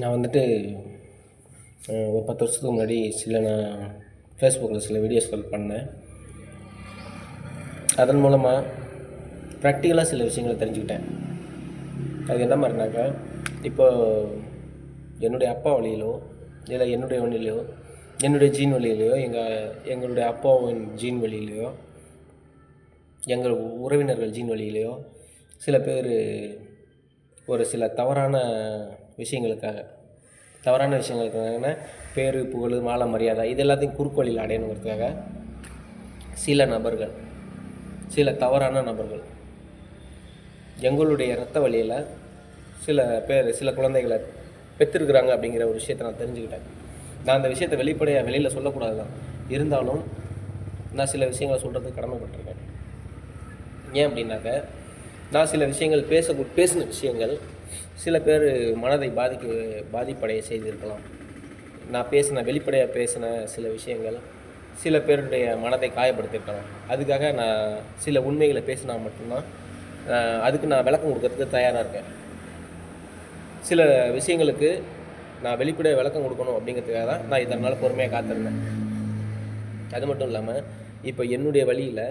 நான் வந்துட்டு ஒரு பத்து வருஷத்துக்கு முன்னாடி சில நான் ஃபேஸ்புக்கில் சில வீடியோஸ்கள் பண்ணேன். அதன் மூலமாக ப்ராக்டிக்கலாக சில விஷயங்களை தெரிஞ்சுக்கிட்டேன். அது என்ன மாதிரினாக்கா இப்போ என்னுடைய அப்பா வழியிலோ இல்லை என்னுடைய வழியிலையோ என்னுடைய ஜீன் வழியிலையோ எங்கள் எங்களுடைய அப்பாவின் ஜீன் வழியிலையோ எங்கள் உறவினர்கள் ஜீன் வழியிலையோ சில பேர் ஒரு சில தவறான விஷயங்களுக்காக. தவறான விஷயங்களுக்கான பேர் புகழ் மாலை மரியாதை இது எல்லாத்தையும் குறுக்கு வழியில் அடையணுங்கிறதுக்காக சில நபர்கள் சில தவறான நபர்கள் எங்களுடைய இரத்த வழியில் சில பேர் சில குழந்தைகளை பெற்றிருக்கிறாங்க அப்படிங்கிற ஒரு விஷயத்தை நான் தெரிஞ்சுக்கிட்டேன். நான் அந்த விஷயத்தை வெளிப்படையாக வெளியில் சொல்லக்கூடாது தான் இருந்தாலும் நான் சில விஷயங்களை சொல்கிறதுக்கு கடமைப்பட்டிருக்கேன். ஏன் அப்படின்னாக்க நான் சில விஷயங்கள் பேச பேசின விஷயங்கள் சில பேர் மனதை பாதிக்க பாதிப்படைய செய்திருக்கலாம். நான் பேசின வெளிப்படையாக பேசின சில விஷயங்கள் சில பேருடைய மனதை காயப்படுத்திருக்கலாம். அதுக்காக நான் சில உண்மைகளை பேசினா மட்டும்தான் அதுக்கு நான் விளக்கம் கொடுக்கறதுக்கு தயாராக இருக்கேன். சில விஷயங்களுக்கு நான் வெளிப்படையாக விளக்கம் கொடுக்கணும் அப்படிங்கிறதுக்காக தான் நான் இதனால் பொறுமையாக காத்திருந்தேன். அது மட்டும் இல்லாமல் இப்போ என்னுடைய வழியில்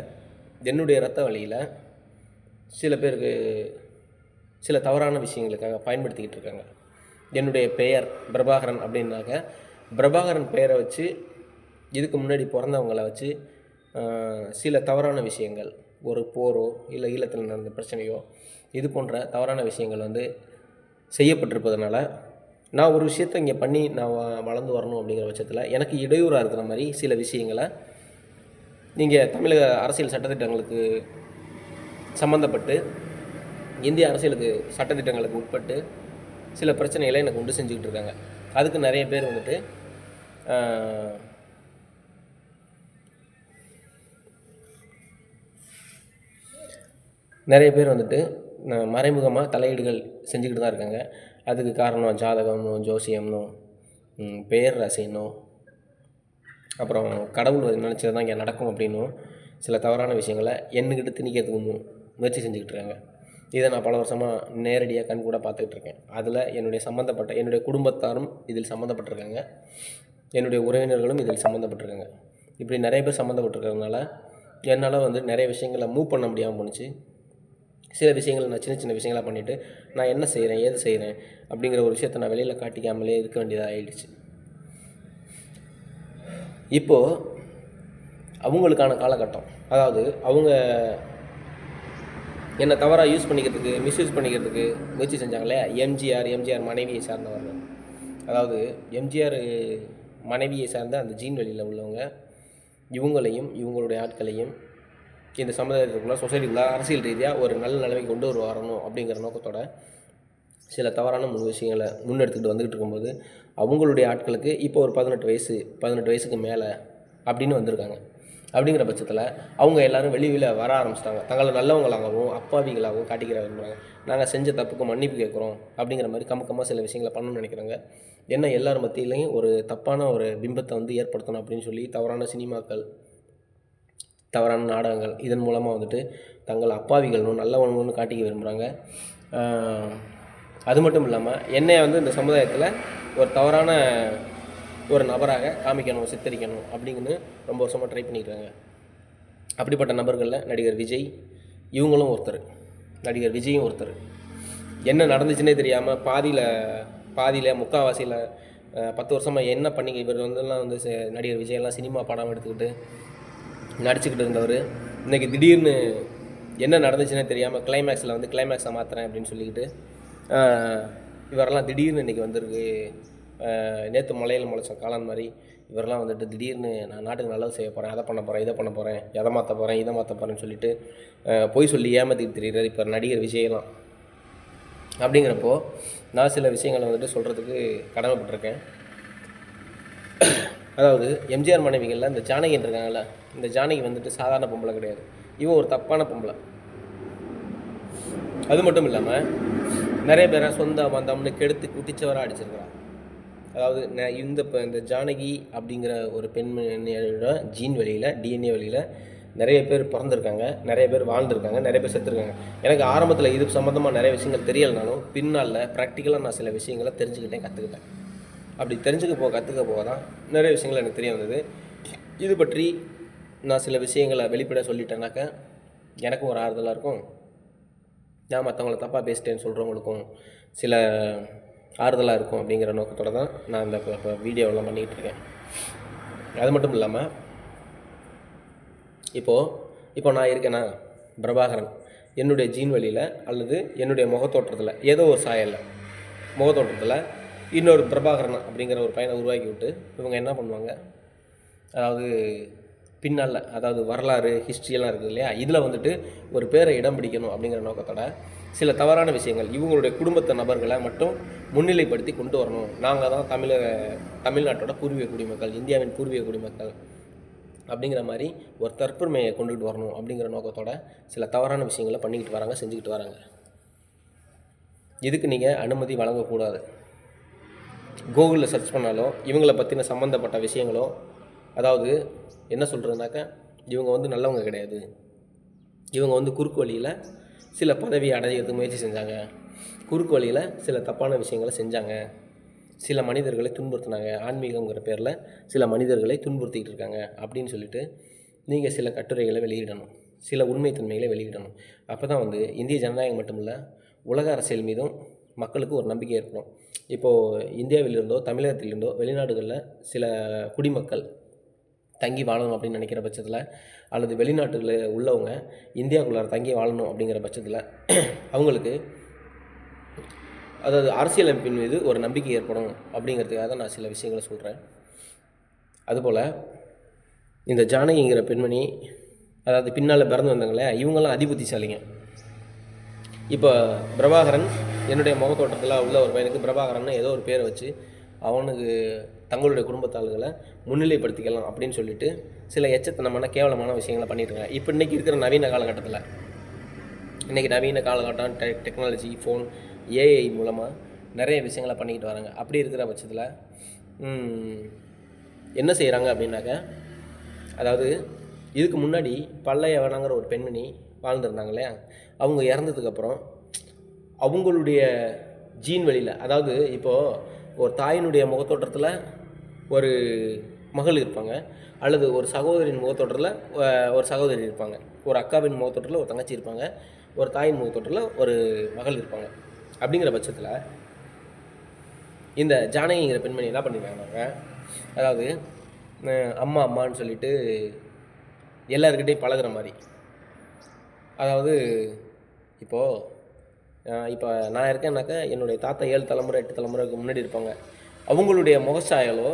என்னுடைய ரத்த வழியில் சில பேருக்கு சில தவறான விஷயங்களுக்காக பயன்படுத்திக்கிட்டு இருக்காங்க. என்னுடைய பெயர் பிரபாகரன் அப்படின்னாக்க பிரபாகரன் பெயரை வச்சு இதுக்கு முன்னாடி பிறந்தவங்கள வச்சு சில தவறான விஷயங்கள் ஒரு போரோ இல்லை ஈழத்தில் நடந்த பிரச்சனையோ இது போன்ற தவறான விஷயங்கள் வந்து செய்யப்பட்டிருப்பதனால நான் ஒரு விஷயத்தை இங்கே பண்ணி நான் வ- வளர்ந்து வரணும் அப்படிங்கிற பட்சத்தில் எனக்கு இடையூறாக இருக்கிற மாதிரி சில விஷயங்களை நீங்கள் தமிழக அரசியல் சட்டத்திட்டங்களுக்கு சம்மந்தப்பட்டு இந்திய அரசியலுக்கு சட்டத்திட்டங்களுக்கு உட்பட்டு சில பிரச்சனைகளை எனக்கு உண்டு செஞ்சுக்கிட்டு இருக்காங்க. அதுக்கு நிறைய பேர் வந்துட்டு நிறைய பேர் வந்துட்டு மறைமுகமாக தலையீடுகள் செஞ்சுக்கிட்டு தான் இருக்காங்க. அதுக்கு காரணம் ஜாதகம்னோ ஜோசியம்னோ பேர் ரசைனோ அப்புறம் கடவுள் நினச்சது தான் இங்கே நடக்கும் அப்படின்னும் சில தவறான விஷயங்களை என்கிட்ட திணிக்கிறதுக்கு முயற்சி செஞ்சுக்கிட்டு இருக்காங்க. இதை நான் பல வருஷமாக நேரடியாக கண் கூட பார்த்துக்கிட்டு இருக்கேன். அதில் என்னுடைய சம்மந்தப்பட்ட என்னுடைய குடும்பத்தாரும் இதில் சம்மந்தப்பட்டிருக்காங்க என்னுடைய உறவினர்களும் இதில் சம்மந்தப்பட்டிருக்காங்க இப்படி நிறைய பேர் சம்மந்தப்பட்டிருக்கிறதுனால என்னால் வந்து நிறைய விஷயங்களை மூவ் பண்ண முடியாமல் போணுச்சு. சில விஷயங்களை நான் சின்ன சின்ன விஷயங்களாக பண்ணிவிட்டு நான் என்ன செய்கிறேன் ஏது செய்கிறேன் அப்படிங்கிற ஒரு விஷயத்தை நான் வெளியில் காட்டிக்காமலே இருக்க வேண்டியதாக ஆயிடுச்சு. இப்போது அவங்களுக்கான காலகட்டம் அதாவது அவங்க என்னை தவறாக யூஸ் பண்ணிக்கிறதுக்கு மிஸ்யூஸ் பண்ணிக்கிறதுக்கு முயற்சி செஞ்சாங்களே? எம்ஜிஆர் எம்ஜிஆர் மனைவியை சார்ந்தவர்கள் அதாவது எம்ஜிஆர் மனைவியை சார்ந்த அந்த ஜீன் வழியில் உள்ளவங்க இவங்களையும் இவங்களுடைய ஆட்களையும் இந்த சமுதாயத்துக்குள்ள சொசைட்டிக்குள்ள அரசியல் ரீதியாக ஒரு நல்ல நிலைமை கொண்டு வரு வரணும் அப்படிங்கிற நோக்கத்தோட சில தவறான முன் விஷயங்களை முன்னெடுத்துக்கிட்டு வந்துக்கிட்டு இருக்கும்போது அவங்களுடைய ஆட்களுக்கு இப்போ ஒரு பதினெட்டு வயசு பதினெட்டு வயசுக்கு மேலே அப்படின்னு வந்திருக்காங்க. அப்படிங்கிற பட்சத்தில் அவங்க எல்லாரும் வெளியில் வர ஆரம்பிச்சிட்டாங்க. தங்களை நல்லவங்களாகவும் அப்பாவிகளாகவும் காட்டிக்கிற விரும்புகிறாங்க நாங்கள் செஞ்ச தப்புக்கு மன்னிப்பு கேட்குறோம் அப்படிங்கிற மாதிரி கமக்கமாக சில விஷயங்களை பண்ணணும்னு நினைக்கிறாங்க. என்ன எல்லார் மத்தியிலையும் ஒரு தப்பான ஒரு பிம்பத்தை வந்து ஏற்படுத்தணும் அப்படின்னு சொல்லி தவறான சினிமாக்கள் தவறான நாடகங்கள் இதன் மூலமாக வந்துட்டு தங்கள் அப்பாவிகளும் நல்லவனுன்னு காட்டிக்க விரும்புகிறாங்க அது மட்டும் இல்லாமல் என்னை வந்து இந்த சமுதாயத்தில் ஒரு தவறான ஒரு நபராக காமிக்கணும் சித்தரிக்கணும் அப்படிங்கன்னு ரொம்ப வருஷமாக ட்ரை பண்ணிக்கிறாங்க. அப்படிப்பட்ட நபர்களில் நடிகர் விஜய் இவங்களும் ஒருத்தர். நடிகர் விஜயும் ஒருத்தர். என்ன நடந்துச்சுன்னே தெரியாமல் பாதியில் பாதியில் முக்கால்வாசியில் பத்து வருஷமாக என்ன பண்ணி இவர் வந்துலாம் வந்து நடிகர் விஜயெல்லாம் சினிமா படம் எடுத்துக்கிட்டு நடிச்சுக்கிட்டு இருந்தவர். இன்றைக்கி திடீர்னு என்ன நடந்துச்சுன்னே தெரியாமல் கிளைமேக்ஸில் வந்து கிளைமேக்ஸை மாற்றுறேன் அப்படின்னு சொல்லிக்கிட்டு இவரெல்லாம் திடீர்னு இன்றைக்கி வந்திருக்கு. நேற்று மலையில் முளைச்சோம் காளான் மாதிரி இவரெல்லாம் வந்துட்டு திடீர்னு நான் நாட்டுக்கு நல்லது செய்ய போகிறேன் அதை பண்ண போகிறேன் இதை பண்ண போகிறேன் எதை மாற்ற போகிறேன் இதை மாற்ற போகிறேன்னு சொல்லிட்டு பொய் சொல்லி ஏமாற்றிட்டு தெரிகிறார் இப்போ நடிகர் விஜயெல்லாம் அப்படிங்கிறப்போ நான் சில விஷயங்களை வந்துட்டு சொல்கிறதுக்கு கடமைப்பட்டிருக்கேன். அதாவது எம்ஜிஆர் மனைவிகளில் இந்த ஜானகின்னு இருக்காங்கல்ல இந்த ஜானகி வந்துட்டு சாதாரண பொம்பளை கிடையாது. இவன் ஒரு தப்பான பொம்பளை. அது மட்டும் இல்லாமல் நிறைய பேரை சொந்த பந்தம்னு கெடுத்து குட்டிச்சவராக அடிச்சிருக்கிறான். அதாவது இந்த இப்போ இந்த ஜானகி அப்படிங்கிற ஒரு பெண்மணியோட ஜீன் வழியில் டிஎன்ஏ வழியில் நிறைய பேர் பிறந்திருக்காங்க நிறைய பேர் வாழ்ந்திருக்காங்க நிறைய பேர் செத்துருக்காங்க. எனக்கு ஆரம்பத்தில் இது சம்மந்தமாக நிறைய விஷயங்கள் தெரியலைனாலும் பின்னால் ப்ராக்டிக்கலாக நான் சில விஷயங்களை தெரிஞ்சுக்கிட்டேன் கற்றுக்கிட்டேன் அப்படி தெரிஞ்சுக்க போக கற்றுக்க போக தான் நிறைய விஷயங்கள் எனக்கு தெரிய வந்தது. இது பற்றி நான் சில விஷயங்களை வெளிப்பட சொல்லிட்டேனாக்கா எனக்கும் ஒரு ஆறுதலாக இருக்கும். நான் மற்றவங்கள தப்பாக பேசிட்டேன்னு சொல்கிறவங்களுக்கும் சில ஆறுதலாக இருக்கும் அப்படிங்கிற நோக்கத்தோடு தான் நான் இந்த இப்போ வீடியோவெல்லாம் பண்ணிக்கிட்டு இருக்கேன். அது மட்டும் இல்லாமல் இப்போது இப்போ நான் இருக்கேனா? பிரபாகரன். என்னுடைய ஜீன் வழியில் அல்லது என்னுடைய முகத்தோற்றத்தில் ஏதோ ஒரு சாயலில் முகத்தோற்றத்தில் இன்னொரு பிரபாகரன் அப்படிங்கிற ஒரு பையனை உருவாக்கி விட்டு இவங்க என்ன பண்ணுவாங்க? அதாவது பின்னால் அதாவது வரலாறு ஹிஸ்ட்ரியெல்லாம் இருக்குது இல்லையா? இதில் வந்துட்டு ஒரு பேரை இடம் பிடிக்கணும் அப்படிங்கிற நோக்கத்தோட சில தவறான விஷயங்கள் இவங்களுடைய குடும்பத்து நபர்களை மட்டும் முன்னிலைப்படுத்தி கொண்டு வரணும். நாங்கள் தான் தமிழக தமிழ்நாட்டோட பூர்வீக குடிமக்கள் இந்தியாவின் பூர்வீக குடிமக்கள் அப்படிங்கிற மாதிரி ஒரு தற்பெருமையை கொண்டுகிட்டு வரணும் அப்படிங்கிற நோக்கத்தோட சில தவறான விஷயங்களை பண்ணிக்கிட்டு வராங்க செஞ்சுக்கிட்டு வராங்க. இதுக்கு நீங்கள் அனுமதி வழங்கக்கூடாது. கூகுளில் சர்ச் பண்ணாலும் இவங்களை பற்றின சம்மந்தப்பட்ட விஷயங்களோ அதாவது என்ன சொல்கிறதுனாக்கா இவங்க வந்து நல்லவங்க கிடையாது. இவங்க வந்து குறுக்கு வழியில் சில பதவி அடையிறதுக்கு முயற்சி செஞ்சாங்க. குறுக்கு வழியில் சில தப்பான விஷயங்களை செஞ்சாங்க. சில மனிதர்களை துன்புறுத்தினாங்க. ஆன்மீகங்கிற பேரில் சில மனிதர்களை துன்புறுத்திக்கிட்டு இருக்காங்க அப்படின்னு சொல்லிட்டு நீங்கள் சில கட்டுரைகளை வெளியிடணும். சில உண்மைத்தன்மைகளை வெளியிடணும். அப்போ தான் வந்து இந்திய ஜனநாயகம் மட்டுமில்ல உலக அரசியல் மீதும் மக்களுக்கு ஒரு நம்பிக்கை ஏற்படும். இப்போது இந்தியாவிலிருந்தோ தமிழகத்திலிருந்தோ வெளிநாடுகளில் சில குடிமக்கள் தங்கி வாழணும் அப்படின்னு நினைக்கிற பட்சத்தில் அல்லது வெளிநாட்டில் உள்ளவங்க இந்தியாவுக்குள்ளார தங்கி வாழணும் அப்படிங்கிற பட்சத்தில் அவங்களுக்கு அதாவது அரசியலமைப்பின் மீது ஒரு நம்பிக்கை ஏற்படும் அப்படிங்கிறதுக்காக தான் நான் சில விஷயங்களை சொல்கிறேன் அதுபோல் இந்த ஜானகிங்கிற பெண்மணி அதாவது பின்னால் பிறந்து வந்தாங்களே இவங்கெல்லாம் அதிபுத்திசாலிங்க. இப்போ பிரபாகரன் என்னுடைய முகத்தோட்டத்தில் உள்ள ஒரு பையனுக்கு பிரபாகரன் ஏதோ ஒரு பேரை வச்சு அவனுக்கு தங்களுடைய குடும்பத்தாள்களை முன்னிலைப்படுத்திக்கலாம் அப்படின்னு சொல்லிட்டு சில எச்சத்தனமான கேவலமான விஷயங்களை பண்ணிட்டு இருக்காங்க. இப்போ இன்றைக்கி இருக்கிற நவீன காலகட்டத்தில் இன்றைக்கி நவீன காலகட்டம் டெ டெக்னாலஜி ஃபோன் ஏஐ மூலமாக நிறைய விஷயங்களை பண்ணிக்கிட்டு வராங்க. அப்படி இருக்கிற பட்சத்தில் என்ன செய்கிறாங்க அப்படின்னாக்க அதாவது இதுக்கு முன்னாடி பல்லையவனாங்கிற ஒரு பெண்மணி வாழ்ந்துருந்தாங்க இல்லையா? அவங்க இறந்ததுக்கப்புறம் அவங்களுடைய ஜீன் வழியில் அதாவது இப்போது ஒரு தாயினுடைய முகத்தோட்டத்தில் ஒரு மகள் இருப்பாங்க. அல்லது ஒரு சகோதரின் முகத்தொடரில் ஒரு சகோதரி இருப்பாங்க. ஒரு அக்காவின் முகத்தொடரில் ஒரு தங்கச்சி இருப்பாங்க. ஒரு தாயின் முகத்தொடரில் ஒரு மகள் இருப்பாங்க. அப்படிங்கிற பட்சத்தில் இந்த ஜானகிங்கிற பெண்மணி என்ன பண்ணியிருக்காங்க அதாவது அம்மா அம்மான்னு சொல்லிட்டு எல்லாருக்கிட்டையும் பழகுற மாதிரி. அதாவது இப்போது இப்போ நான் இருக்கேன்னாக்கா என்னுடைய தாத்தா ஏழு தலைமுறை எட்டு தலைமுறைக்கு முன்னாடி இருப்பாங்க. அவங்களுடைய முகச்சாயலோ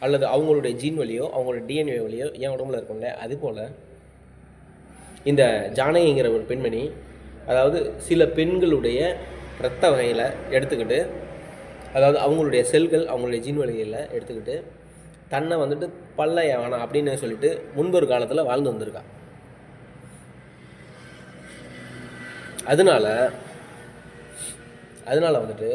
அல்லது அவங்களுடைய ஜீன் வழியோ அவங்களோட டிஎன்ஏ வழியோ என் உடம்புல இருக்கும்ல? அதுபோல் இந்த ஜானகிங்கிற ஒரு பெண்மணி அதாவது சில பெண்களுடைய இரத்த வகையில் எடுத்துக்கிட்டு அதாவது அவங்களுடைய செல்கள் அவங்களுடைய ஜீன் வழிகளில் எடுத்துக்கிட்டு தன்னை வந்துட்டு பல்லைய வேணாம் அப்படின்னு சொல்லிட்டு முன்பொரு காலத்தில் வாழ்ந்து வந்திருக்கா. அதனால அதனால வந்துட்டு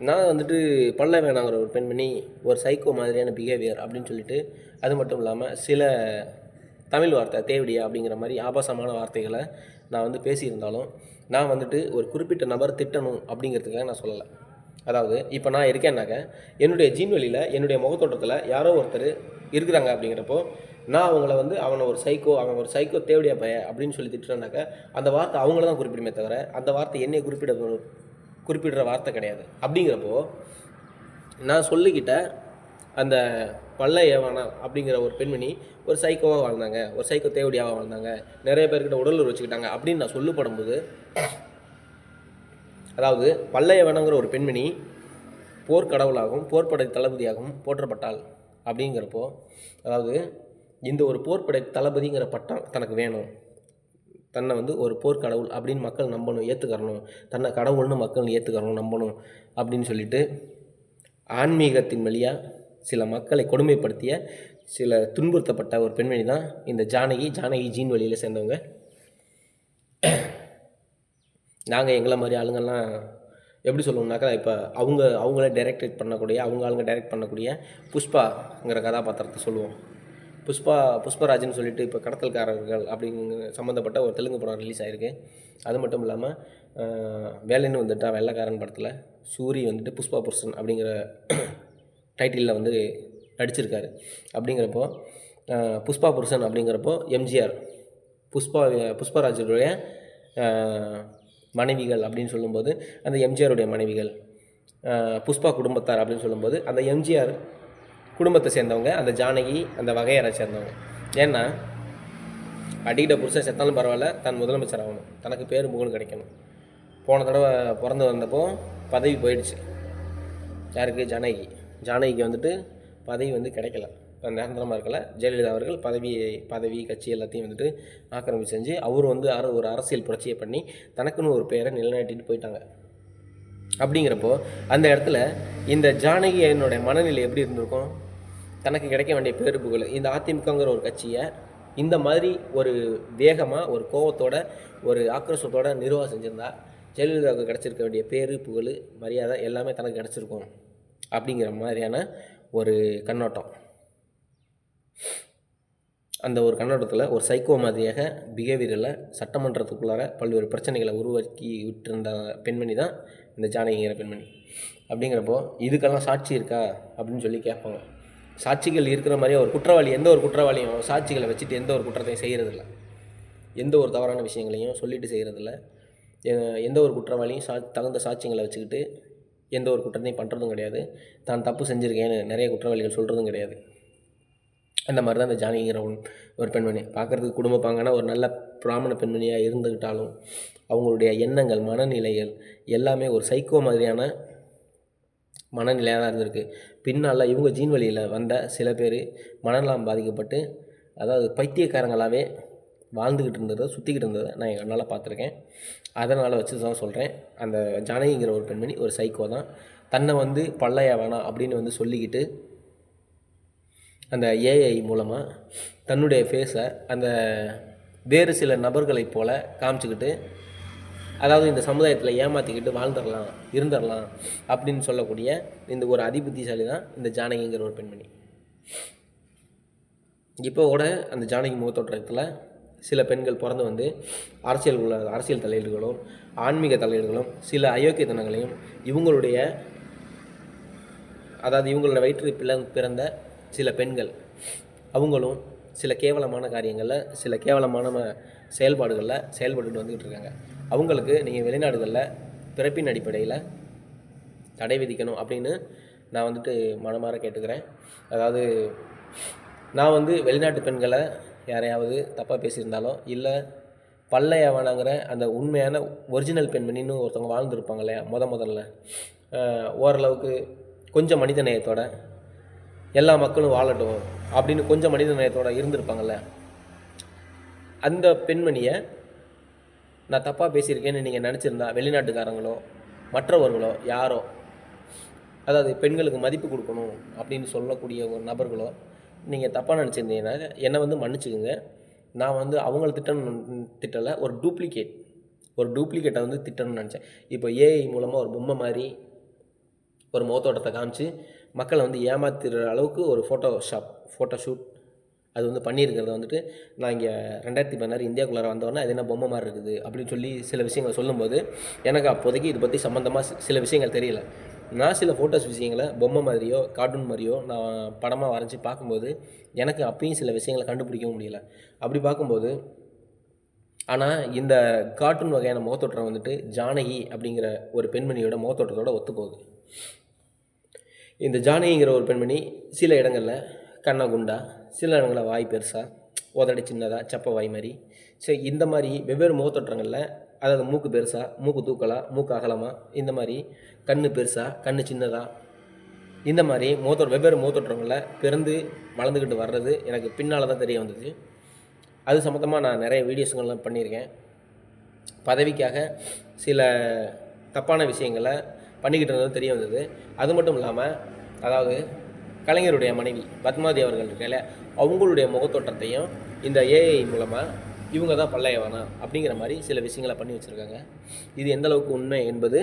நான் வந்துட்டு பல்ல வேணாங்கிற ஒரு பெண்மணி ஒரு சைக்கோ மாதிரியான பிஹேவியர் அப்படின்னு சொல்லிட்டு அது மட்டும் இல்லாமல் சில தமிழ் வார்த்தை தேவடியா அப்படிங்கிற மாதிரி ஆபாசமான வார்த்தைகளை நான் வந்து பேசியிருந்தாலும் நான் வந்துட்டு ஒரு குறிப்பிட்ட நபர் திட்டணும் அப்படிங்கிறதுக்காக நான் சொல்லலை. அதாவது இப்போ நான் இருக்கேன்னாக்க என்னுடைய ஜீன் வழியில் என்னுடைய முகத்தோட்டத்தில் யாரோ ஒருத்தர் இருக்கிறாங்க அப்படிங்கிறப்போ நான் அவங்கள வந்து அவனை ஒரு சைக்கோ அவன் ஒரு சைக்கோ தேவடியா பைய அப்படின்னு சொல்லி திட்டுறேன்னாக்க அந்த வார்த்தை அவங்கள தான் குறிப்பிடுமே தவிர அந்த வார்த்தை என்னை குறிப்பிட குறிப்பிடுற வார்த்தை கிடையாது. அப்படிங்கிறப்போ நான் சொல்லிக்கிட்ட அந்த பல்ல ஏவானா அப்படிங்கிற ஒரு பெண்மணி ஒரு சைக்கோவாக வாழ்ந்தாங்க ஒரு சைக்கோ தேவடியாவாக வாழ்ந்தாங்க நிறைய பேர்கிட்ட உடல் வச்சுக்கிட்டாங்க அப்படின்னு நான் சொல்லப்படும்போது அதாவது பல்லையவனங்கிற ஒரு பெண்மணி போர்க்கடவுளாகவும் போர்ப்படை தளபதியாகவும் போற்றப்பட்டாள் அப்படிங்கிறப்போ அதாவது இந்த ஒரு போர்ப்படை தளபதிங்கிற பட்டம் தனக்கு வேணும். தன்னை வந்து ஒரு போர்க்கடவுள் அப்படின்னு மக்கள் நம்பணும் ஏற்றுக்கறணும் தன்னை கடவுள்னு மக்கள் ஏற்றுக்கறணும் நம்பணும் அப்படின்னு சொல்லிட்டு ஆன்மீகத்தின் வழியாக சில மக்களை கொடுமைப்படுத்திய சில துன்புறுத்தப்பட்ட ஒரு பெண்மணி தான் இந்த ஜானகி. ஜானகி ஜீன் வழியில் சேர்ந்தவங்க. நாங்கள் எங்களை மாதிரி ஆளுங்கள்லாம் எப்படி சொல்லுவோம்னாக்கா இப்போ அவங்க அவங்கள டைரக்டேட் பண்ணக்கூடிய அவங்க ஆளுங்க டைரக்ட் பண்ணக்கூடிய புஷ்பாங்கிற கதாபாத்திரத்தை சொல்லுவோம். புஷ்பா புஷ்பராஜன் சொல்லிட்டு இப்போ கடத்தல்காரர்கள் அப்படிங்கிற சம்மந்தப்பட்ட ஒரு தெலுங்கு படம் ரிலீஸ் ஆகிருக்கு அது மட்டும் இல்லாமல் வேலைன்னு வந்துட்டா வெள்ளைக்காரன் படத்தில் சூரி வந்துட்டு புஷ்பா புருஷன் அப்படிங்கிற டைட்டிலில் வந்து நடிச்சிருக்காரு. அப்படிங்கிறப்போ புஷ்பா புருஷன் அப்படிங்கிறப்போ எம்ஜிஆர் புஷ்பா புஷ்பராஜருடைய மனைவிகள் அப்படின்னு சொல்லும்போது அந்த எம்ஜிஆருடைய மனைவிகள் புஷ்பா குடும்பத்தார் அப்படின்னு சொல்லும்போது அந்த எம்ஜிஆர் குடும்பத்தை சேர்ந்தவங்க அந்த ஜானகி அந்த வகையரை சேர்ந்தவங்க. ஏன்னா அடிக்கிட்ட புருஷன் செத்தாலும் பரவாயில்ல தான் முதலமைச்சர் ஆகணும். தனக்கு பேர் புகழ் கிடைக்கணும். போன தடவை பிறந்து வந்தப்போ பதவி போயிடுச்சு. யாருக்கு? ஜானகி. ஜானகிக்கு வந்துட்டு பதவி வந்து கிடைக்கல. நிரந்தரமாக இருக்கல. ஜெயலலிதா அவர்கள் பதவி பதவி கட்சி எல்லாத்தையும் வந்துட்டு ஆக்கிரமிப்பு செஞ்சு அவர் வந்து அர- ஒரு அரசியல் புரட்சியை பண்ணி தனக்குன்னு ஒரு பேரை நிலைநாட்டிட்டு போயிட்டாங்க. அப்படிங்கிறப்போ அந்த இடத்துல இந்த ஜானகி என்னுடைய மனநிலை எப்படி இருந்திருக்கும்? தனக்கு கிடைக்க வேண்டிய பேரு புகழ் இந்த அதிமுகங்கிற ஒரு கட்சியை இந்த மாதிரி ஒரு வேகமாக ஒரு கோவத்தோட ஒரு ஆக்ரோஷத்தோட நிர்வாகம் செஞ்சிருந்தா ஜெயலலிதாவுக்கு கிடச்சிருக்க வேண்டிய பேரு புகழ் மரியாதை எல்லாமே தனக்கு கிடச்சிருக்கும் அப்படிங்கிற மாதிரியான ஒரு கண்ணோட்டம். அந்த ஒரு கண்ணோட்டத்தில் ஒரு சைக்கோ மாதிரியாக பிஹேவியரில் சட்டமன்றத்துக்குள்ளார பல்வேறு பிரச்சனைகளை உருவாக்கி விட்டிருந்த பெண்மணி தான் இந்த ஜானகிங்கிற பெண்மணி. அப்படிங்கிறப்போ இதுக்கெல்லாம் சாட்சி இருக்கா? அப்படின்னு சொல்லி கேட்பாங்க. சாட்சிகள் இருக்கிற மாதிரியே ஒரு குற்றவாளி எந்த ஒரு குற்றவாளியும் சாட்சிகளை வச்சுட்டு எந்த ஒரு குற்றத்தையும் செய்கிறதில்ல எந்த ஒரு தவறான விஷயங்களையும் சொல்லிட்டு செய்கிறதில்ல எந்த ஒரு குற்றவாளியும் சா தகுந்த சாட்சியங்களை வச்சுக்கிட்டு எந்த ஒரு குற்றத்தையும் பண்ணுறதும் கிடையாது. தான் தப்பு செஞ்சுருக்கேன்னு நிறைய குற்றவாளிகள் சொல்கிறதும் கிடையாது. அந்த மாதிரி தான் இந்த ஜானகிங்கிற ஒன்- ஒரு பெண்மணி. பார்க்குறதுக்கு குடும்ப ஒரு நல்ல பிராமண பெண்மணியாக இருந்துக்கிட்டாலும் அவங்களுடைய எண்ணங்கள் மனநிலைகள் எல்லாமே ஒரு சைக்கோ மாதிரியான மனநிலையாக தான் இருந்திருக்கு. பின்னால் இவங்க ஜீன் வழியில் வந்த சில பேர் மனநலம் பாதிக்கப்பட்டு அதாவது பைத்தியக்காரங்களாகவே வாழ்ந்துக்கிட்டு இருந்ததை சுற்றிக்கிட்டு இருந்ததை நான் என் கண்ணால் பார்த்துருக்கேன். அதனால் வச்சு தான் சொல்கிறேன் அந்த ஜானகிங்கிற ஒரு பெண்மணி ஒரு சைக்கோ தான். தன்னை வந்து பல்லையா வேணாம் அப்படின்னு வந்து சொல்லிக்கிட்டு அந்த ஏஐ மூலமாக தன்னுடைய ஃபேஸை அந்த வேறு சில நபர்களைப் போல காமிச்சிக்கிட்டு அதாவது இந்த சமுதாயத்தில் ஏமாற்றிக்கிட்டு வாழ்ந்துடலாம் இருந்துடலாம் அப்படின்னு சொல்லக்கூடிய இந்த ஒரு அதிபுத்திசாலி தான் இந்த ஜானகிங்கிற ஒரு பெண்மணி. இப்போ கூட அந்த ஜானகி முகத்தோற்றத்தில் சில பெண்கள் பிறந்து வந்து அரசியல் உள்ள அரசியல் தலையீடுகளும் ஆன்மீக தலையீடுகளும் சில அயோக்கியத்தனங்களையும் இவங்களுடைய அதாவது இவங்களோட வயிற்று பிள பிறந்த சில பெண்கள் அவங்களும் சில கேவலமான காரியங்களில் சில கேவலமான செயல்பாடுகளில் செயல்பட்டுட்டு வந்துக்கிட்டு இருக்காங்க. அவங்களுக்கு நீங்கள் வெளிநாடுகளில் பிறப்பின் அடிப்படையில் தடை விதிக்கணும் அப்படின்னு நான் வந்துட்டு மனமாற கேட்டுக்கிறேன். அதாவது நான் வந்து வெளிநாட்டு பெண்களை யாரையாவது தப்பாக பேசியிருந்தாலோ இல்லை பல்லையவனாங்கிற அந்த உண்மையான ஒரிஜினல் பெண்மணின்னு ஒருத்தவங்க வாழ்ந்துருப்பாங்க இல்லையா முத முதல்ல. ஓரளவுக்கு கொஞ்சம் மனித நேயத்தோட எல்லா மக்களும் வாழட்டும். அப்படின்னு கொஞ்சம் மனித நேயத்தோட இருந்திருப்பாங்கள்ல அந்த பெண்மணியை நான் தப்பாக பேசியிருக்கேன்னு நீங்கள் நினச்சிருந்தா வெளிநாட்டுக்காரங்களோ மற்றவர்களோ யாரோ அதாவது பெண்களுக்கு மதிப்பு கொடுக்கணும் அப்படின்னு சொல்லக்கூடிய ஒரு நபர்களோ நீங்கள் தப்பாக நினச்சிருந்தீங்கன்னா என்னை வந்து மன்னிச்சுக்குங்க. நான் வந்து அவங்கள திட்டணும் திட்டலை ஒரு டூப்ளிகேட் ஒரு டூப்ளிகேட்டை வந்து திட்டணும்னு நினச்சேன். இப்போ ஏஐ மூலமாக ஒரு பொம்மை மாதிரி ஒரு முகத்தோட்டத்தை காமிச்சு மக்களை வந்து ஏமாத்துற அளவுக்கு ஒரு ஃபோட்டோ ஃபோட்டோஷூட் ஃபோட்டோ ஷூட் அது வந்து பண்ணியிருக்கிறத வந்துட்டு நான் இங்கே ரெண்டாயிரத்தி பதினாறு இந்தியாக்குள்ளார வந்தோடனே அது என்ன பொம்மை மாதிரி இருக்குது அப்படின்னு சொல்லி சில விஷயங்களை சொல்லும்போது எனக்கு அப்போதைக்கு இது பற்றி சம்மந்தமாக சில விஷயங்கள் தெரியல. நான் சில ஃபோட்டோஸ் விஷயங்களை பொம்மை மாதிரியோ கார்ட்டூன் மாதிரியோ நான் படமாக வரைஞ்சி பார்க்கும்போது எனக்கு அப்பயும் சில விஷயங்களை கண்டுபிடிக்கவும் முடியல. அப்படி பார்க்கும்போது ஆனால் இந்த கார்ட்டூன் வகையான முகத்தோற்றம் வந்துட்டு ஜானகி அப்படிங்கிற ஒரு பெண்மணியோட முகத்தோற்றத்தோட ஒத்துப்போகுது. இந்த ஜானகிங்கிற ஒரு பெண்மணி சில இடங்களில் கண்ணை குண்டா சில இடங்களில் வாய் பெருசாக உதடி சின்னதாக செப்ப வாய் மாதிரி ஸோ இந்த மாதிரி வெவ்வேறு முகத்தோற்றங்களில் அதாவது மூக்கு பெருசாக மூக்கு தூக்கலாக மூக்கு அகலமாக இந்த மாதிரி கண் பெருசாக கண் சின்னதாக இந்த மாதிரி முகத்தோற்ற வெவ்வேறு மூத்தோற்றங்களில் பிறந்து வளர்ந்துக்கிட்டு வர்றது எனக்கு பின்னால் தான் தெரிய வந்தது. அது சம்மந்தமாக நான் நிறைய வீடியோஸுங்கள்லாம் பண்ணியிருக்கேன். பதவிக்காக சில தப்பான விஷயங்களை பண்ணிக்கிட்டு இருந்தது தெரிய வந்தது. அது மட்டும் இல்லாமல் அதாவது கலைஞருடைய மனைவி பத்மாதி அவர்கள் இருக்கையில அவங்களுடைய முகத்தோற்றத்தையும் இந்த ஏஐ மூலமாக இவங்க தான் பல்லையவனா அப்படிங்கிற மாதிரி சில விஷயங்களை பண்ணி வச்சுருக்காங்க. இது எந்த அளவுக்கு உண்மை என்பது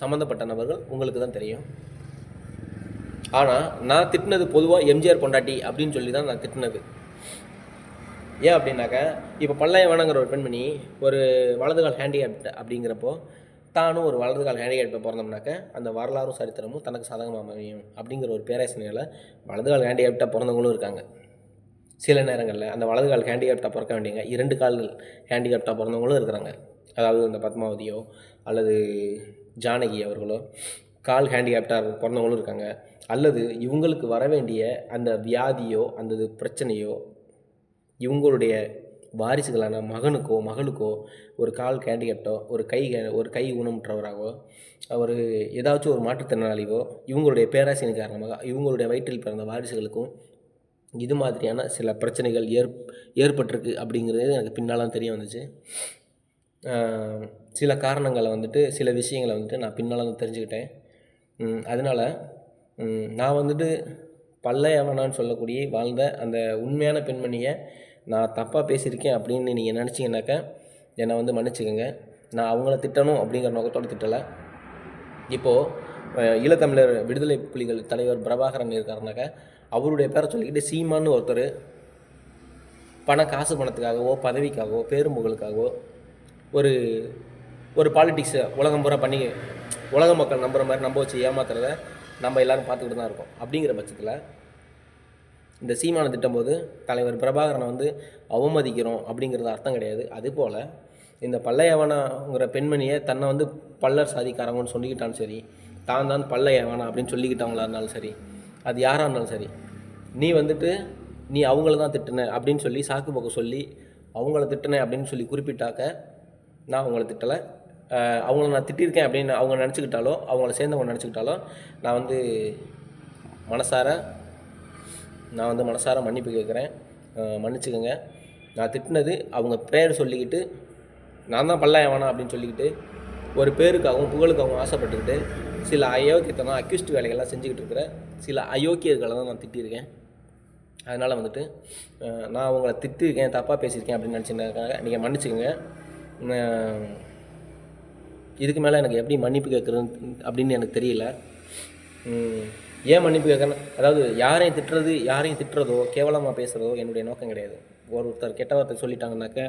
சம்மந்தப்பட்ட நபர்கள் உங்களுக்கு தான் தெரியும். ஆனால் நான் திட்டினது பொதுவாக எம்ஜிஆர் பொண்டாட்டி அப்படின்னு சொல்லி தான் நான் திட்டினது. ஏன் அப்படின்னாக்கா இப்போ பல்லாயவனங்கிற ஒரு பெண்மணி ஒரு வலதுகால் ஹேண்டிகேப்ட் அப்படிங்கிறப்போ தானும் ஒரு வலது கால் ஹேண்டிகேப்டை பிறந்தோம்னாக்க அந்த வரலாறும் சரித்திரமும் தனக்கு சாதகமாக அமையும் அப்படிங்கிற ஒரு பேராசனையில் வலது கால் ஹேண்டிகேப்டாக பிறந்தவங்களும் இருக்காங்க. சில நேரங்களில் அந்த வலது கால் ஹேண்டிகேப்டாக பிறக்க வேண்டியங்க இரண்டு கால்கள் ஹேண்டிகேப்டாக பிறந்தவங்களும் இருக்கிறாங்க. அதாவது இந்த பத்மாவதியோ அல்லது ஜானகி அவர்களோ கால் ஹேண்டிகேப்டாக பிறந்தவங்களும் இருக்காங்க. அல்லது இவங்களுக்கு வர வேண்டிய அந்த வியாதியோ அந்த இது பிரச்சனையோ இவங்களுடைய வாரிசுகளான மகனுக்கோ மகளுக்கோ ஒரு கால் கேண்டிகேட்டோ ஒரு கை ஒரு கை ஊனமுற்றவராகவோ ஒரு ஏதாச்சும் ஒரு மாற்றுத்திறனாளியோ இவங்களுடைய பேராசினி காரணமாக இவங்களுடைய வயிற்றில் பிறந்த வாரிசுகளுக்கும் இது மாதிரியான சில பிரச்சனைகள் ஏற் ஏற்பட்டிருக்கு அப்படிங்கிறது எனக்கு பின்னால் தெரிய வந்துச்சு. சில காரணங்களை வந்துட்டு சில விஷயங்களை வந்துட்டு நான் பின்னால் தெரிஞ்சுக்கிட்டேன். அதனால் அதனால நான் வந்துட்டு பல்லையவனான்னு சொல்லக்கூடிய வாழ்ந்த அந்த உண்மையான பெண்மணியை நான் தப்பாக பேசியிருக்கேன் அப்படின்னு நீங்கள் நினச்சிங்கனாக்கா என்னை வந்து மன்னிச்சுக்கோங்க. நான் அவங்கள திட்டணும் அப்படிங்கிற நோக்கத்தோடு திட்டலை. இப்போது ஈழத்தமிழர் விடுதலை புலிகள் தலைவர் பிரபாகரன் இருக்காருனாக்கா அவருடைய பேரை சொல்லிக்கிட்டு சீமான்னு ஒருத்தர் பண காசு பணத்துக்காகவோ பதவிக்காகவோ பேரும்புகளுக்காகவோ ஒரு ஒரு பாலிட்டிக்ஸை உலகம் பூரா பண்ணி உலக மக்கள் நம்புகிற மாதிரி நம்ப வச்சு ஏமாத்துறத நம்ம எல்லோரும் பார்த்துக்கிட்டு தான் இருக்கோம். அப்படிங்கிற பட்சத்தில் இந்த சீமானை திட்டும்போது தலைவர் பிரபாகரனை வந்து அவமதிக்கிறோம் அப்படிங்கிறது அர்த்தம் கிடையாது. அதுபோல் இந்த பல்லையவனாங்கிற பெண்மணியை தன்னை வந்து பல்லர் சாதிக்காரங்கன்னு சொல்லிக்கிட்டாலும் சரி தான் தான் பல்லையவனா அப்படின்னு சொல்லிக்கிட்டவங்களா இருந்தாலும் சரி அது யாராக இருந்தாலும் சரி நீ வந்துட்டு நீ அவங்கள தான் திட்டுன அப்படின்னு சொல்லி சாக்கு போக்கு சொல்லி அவங்கள திட்டினேன் அப்படின்னு சொல்லி குறிப்பிட்டாக்க நான் அவங்கள திட்டலை. அவங்கள நான் திட்டியிருக்கேன் அப்படின்னு அவங்க நினச்சிக்கிட்டாலோ அவங்கள சேர்ந்தவங்க நினச்சிக்கிட்டாலோ நான் வந்து மனசார நான் வந்து மனசார மன்னிப்பு கேட்குறேன். மன்னிச்சுக்கோங்க. நான் திட்டினது அவங்க பேர் சொல்லிக்கிட்டு நான் தான் பல்லாயவானா? அப்படின்னு சொல்லிக்கிட்டு ஒரு பேருக்காகவும் புகழுக்காகவும் ஆசைப்பட்டுக்கிட்டு சில அயோக்கியத்தனம் அக்யூஸ்ட் வேலைகள்லாம் செஞ்சுக்கிட்டு இருக்கிற சில அயோக்கியர்களை தான் நான் திட்டியிருக்கேன். அதனால் வந்துட்டு நான் அவங்கள திட்டிருக்கேன் தப்பாக பேசியிருக்கேன் அப்படின்னு நினச்சிருக்காங்க நீங்கள் மன்னிச்சுக்கோங்க. இதுக்கு மேலே எனக்கு எப்படி மன்னிப்பு கேட்குறது அப்படின்னு எனக்கு தெரியல. ஏன் மன்னிப்பு கேட்குறேன் அதாவது யாரையும் திட்டுறது யாரையும் திட்டுறதோ கேவலமாக பேசுகிறதோ என்னுடைய நோக்கம் கிடையாது. ஒருத்தர் கெட்ட வார்த்தை சொல்லிட்டாங்கனாக்க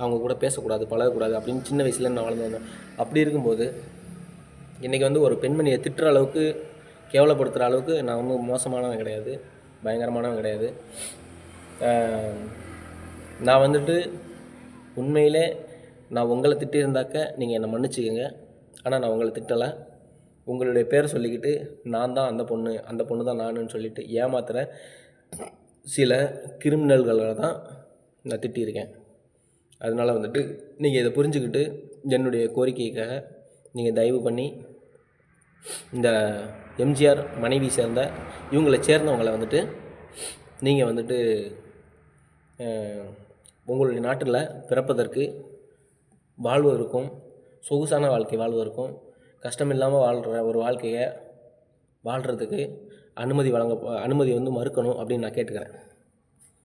அவங்க கூட பேசக்கூடாது பழகக்கூடாது அப்படின்னு சின்ன வயசுல நான் வளர்ந்து வந்தேன். அப்படி இருக்கும்போது இன்றைக்கி வந்து ஒரு பெண்மணியை திட்டுற அளவுக்கு கேவலப்படுத்துகிற அளவுக்கு நான் ஒன்றும் மோசமானவன் கிடையாது பயங்கரமானவன் கிடையாது. நான் வந்துட்டு உண்மையிலே நான் உங்களை திட்டியிருந்தாக்க நீங்கள் என்னை மன்னிச்சுக்கோங்க. ஆனால் நான் உங்களை திட்டலை. உங்களுடைய பேரை சொல்லிக்கிட்டு நான் தான் அந்த பொண்ணு அந்த பொண்ணு தான் நானுன்னு சொல்லிட்டு ஏமாத்துகிற சில கிரிமினல்களை தான் நான் திட்டியிருக்கேன். அதனால் வந்துட்டு நீங்கள் இதை புரிஞ்சுக்கிட்டு என்னுடைய கோரிக்கைக்காக நீங்கள் தயவு பண்ணி இந்த எம்ஜிஆர் மனைவி சேர்ந்த இவங்களை சேர்ந்தவங்களை வந்துட்டு நீங்கள் வந்துட்டு உங்களுடைய நாட்டில் பிறப்பதற்கு வாழ்வதற்கும் சொகுசான வாழ்க்கை வாழ்வதற்கும் கஷ்டம் இல்லாமல் வாழ்கிற ஒரு வாழ்க்கையை வாழ்கிறதுக்கு அனுமதி வழங்க அனுமதி வந்து மறுக்கணும் அப்படின்னு நான் கேட்டுக்கிறேன்.